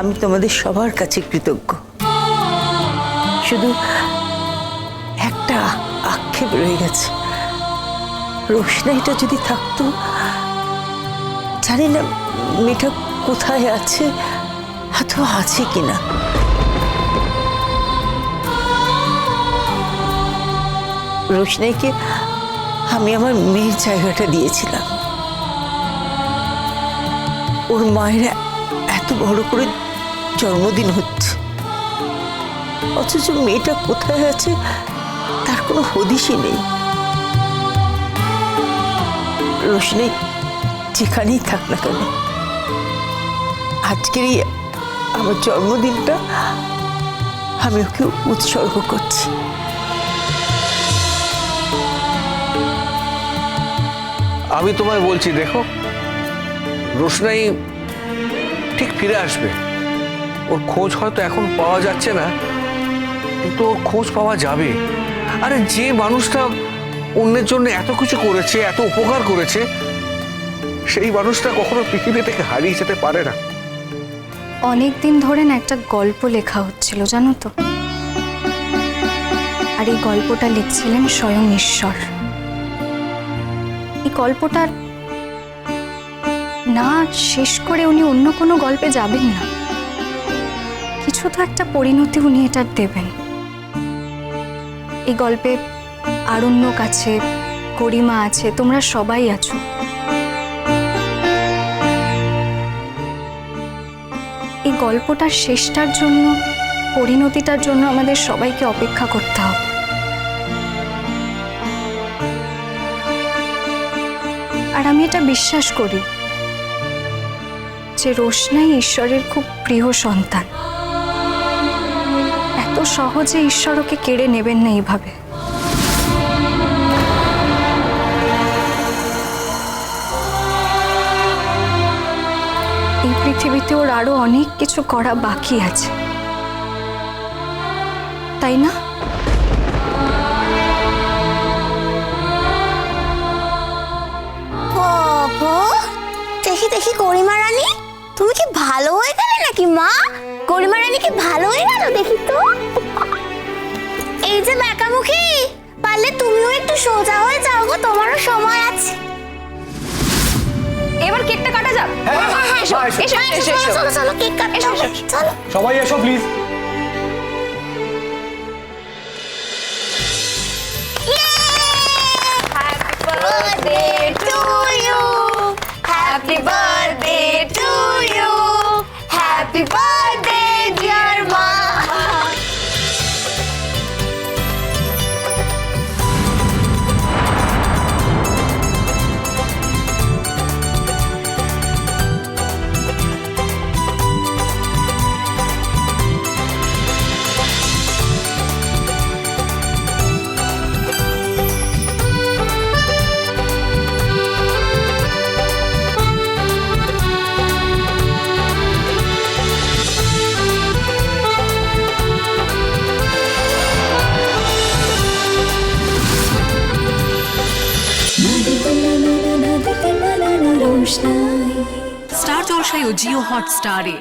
আমি তোমাদের সবার কাছে কৃতজ্ঞ। শুধু একটা আক্ষেপ রয়ে গেছে। রোশনাইটা যদি থাকতো, জানি না মেয়েটা কোথায় আছে হাতেও আছে কিনা। রোশনাইকে আমি আমার মেয়ের জায়গাটা দিয়েছিলাম। ওর মায়েরা এত বড় করে জন্মদিন হচ্ছে। অথচ মেয়েটা কোথায় আছে তার কোনো হদিশই নেই। রোশনাই যেখানেই থাক না কেন, আজকের আমার জন্মদিনটা আমি ওকে উৎসর্গ করছি। আমি তোমায় বলছি, দেখো, রোশনাই ঠিক ফিরে আসবে। ওর খোঁজ হয়তো এখন পাওয়া যাচ্ছে না, কিন্তু ওর খোঁজ পাওয়া যাবে। আরে যে মানুষটা অন্যের জন্য এত কিছু করেছে, এত উপকার করেছে, সেই মানুষটা কখনো পৃথিবী থেকে হারিয়ে যেতে পারে না। অনেক দিন ধরে না একটা গল্প লেখা হচ্ছিল, জানো তো? আর এই গল্পটা লিখছিলেন স্বয়ং ঈশ্বর। এই গল্পটার না শেষ করে উনি অন্য কোনো গল্পে যাবেন না। তো একটা পরিণতি উনি এটার দেবেন। এই গল্পে আরণ্যক আছে, গরিমা আছে, তোমরা সবাই আছো। এই গল্পটার শেষটার জন্য, পরিণতিটার জন্য আমাদের সবাইকে অপেক্ষা করতে হবে। আর আমি এটা বিশ্বাস করি যে রোশনাই ঈশ্বরের খুব প্রিয় সন্তান। এত সহজে ঈশ্বর ওকে কেড়ে নেবেন না এইভাবে। এই পৃথিবীতে ওর আরও অনেক কিছু করা বাকি আছে। তাই না? দেখি দেখি, গরিমা রানী, তুমি কি ভালো হয়ে গেলে নাকি মা? গরিমা রানী কি ভালো হয়ে গেল? দেখি তো। যে পারলে তুমিও একটু সোজা হয়ে যাও গো তোমারও সময় আছে এবার কেকটা কাটা যাক এসো, এসো, হ্যাঁ, এসো, চলো, এসো। চলো চলো কেক এসো। এসো। চলো সবাই এসো প্লিজ স্টার জলসায় ও জিও হটস্টারে